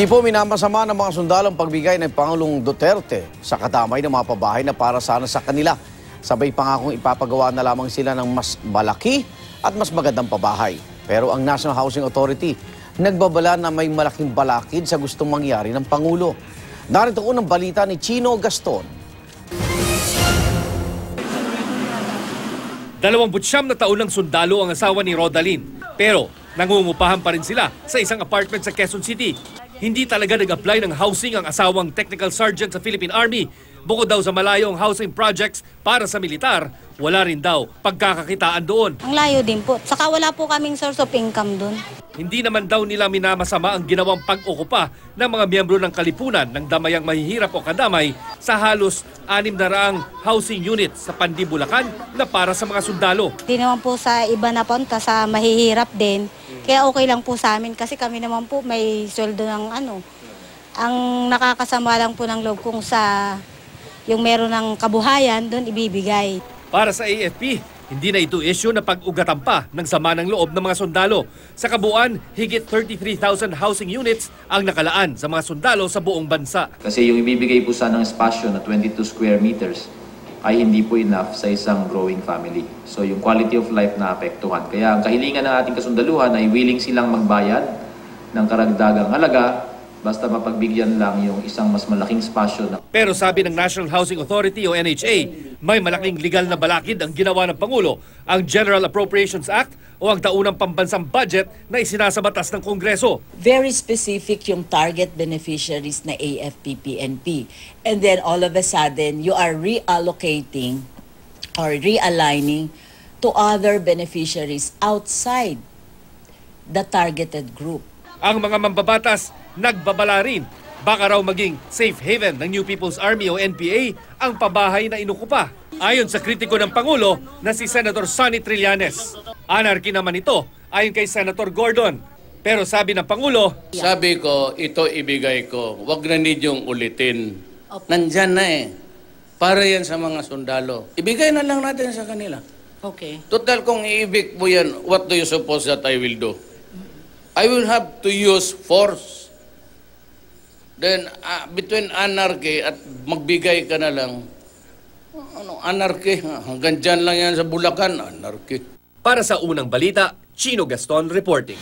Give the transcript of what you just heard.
Di po minamasama ng mga sundalong pagbigay ng Pangulong Duterte sa kadamay ng mga pabahay na para sana sa kanila. Sabay pangakong ipapagawa na lamang sila ng mas malaki at mas magandang pabahay. Pero ang National Housing Authority nagbabala na may malaking balakid sa gustong mangyari ng Pangulo. Narito unang balita ni Chino Gaston. Dalawang butsyam na taon ng sundalo ang asawa ni Rodalyn. Pero nangungupahan pa rin sila sa isang apartment sa Quezon City. Hindi talaga nag-apply ng housing ang asawang technical sergeant sa Philippine Army. Bukod daw sa malayong housing projects para sa militar, wala rin daw pagkakakitaan doon. Ang layo din po. Saka wala po kaming source of income dun. Hindi naman daw nila minamasama ang ginawang pag-okupa ng mga miyembro ng kalipunan ng damayang mahihirap o kadamay sa halos anim na raang housing unit sa Pandibulacan na para sa mga sundalo. Di naman po sa iba na punta sa mahihirap din. Kaya okay lang po sa amin kasi kami naman po may sweldo ng ano. Ang nakakasama lang po ng loob kung sa yung meron ng kabuhayan, doon ibibigay. Para sa AFP, hindi na ito issue na pag-ugatan pa ng sama ng loob ng mga sundalo. Sa kabuuan, higit 33,000 housing units ang nakalaan sa mga sundalo sa buong bansa. Kasi yung ibibigay po sanang espasyo na 22 square meters ay hindi po enough sa isang growing family. So yung quality of life na apektuhan. Kaya ang kahilingan ng ating kasundaluhan ay willing silang magbayad ng karagdagang halaga basta mapagbigyan lang yung isang mas malaking espasyo na Pero sabi ng National Housing Authority o NHA, may malaking legal na balakid ang ginawa ng Pangulo, ang General Appropriations Act o ang taunang pambansang budget na isinasabatas ng Kongreso. very specific yung target beneficiaries na AFP, PNP. And then all of a sudden, you are reallocating or realigning to other beneficiaries outside the targeted group. Ang mga mambabatas nagbabala rin. Baka raw maging safe haven ng New People's Army o NPA ang pabahay na inukupa. Ayon sa kritiko ng Pangulo na si Senator Sonny Trillanes. Anarchy naman ito ayon kay Senator Gordon. Pero sabi ng Pangulo, Sabi ko, ito ibigay ko. Huwag na ninyong ulitin. Nandyan na eh. Para yan sa mga sundalo. Ibigay na lang natin sa kanila. Okay. Total, kung iibig mo yan, what do you suppose that I will do? I will have to use force. Then, ah, between anarchy at magbigay ka na lang, ano, anarchy? Hanggang dyan lang yan sa Bulacan, anarchy. para sa unang balita, Chino Gaston reporting.